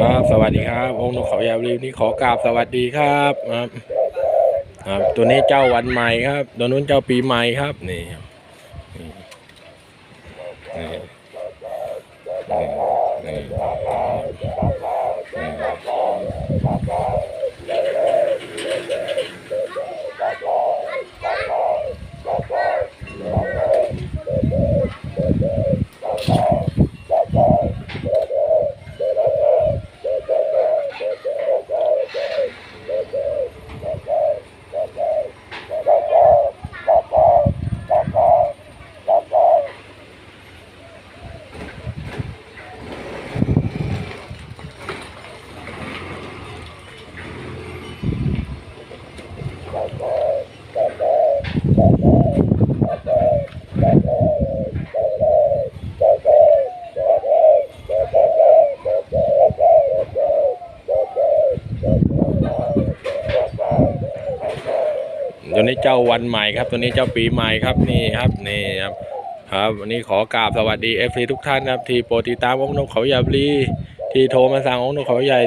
ครับ สวัสดีครับองค์นกเขายาวรีนี่ขอกราบสวัสดีครับครับครับตัวนี้เจ้าวันใหม่ครับตัวนู้นเจ้าปีใหม่ครับนี่ครับนี่นี่ ตัวนี้เจ้าวันใหม่ครับ ตัวนี้เจ้าปีใหม่ครับนี่ครับนี่ครับครับวันนี้ขอกราบสวัสดีเอฟซีทุกท่านนะครับ ที่โปรดติดตามองนกเขาหญ่บุรี ที่โทรมาสั่งองหนูเขาใหญ่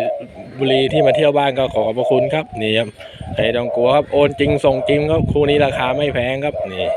บุรีที่มาเที่ยวบ้านก็ขอขอบพระคุณครับนี่ครับไอ้ดองกลัวครับโอนจริงส่งจริงครับคู่นี้ราคาไม่แพงครับนี่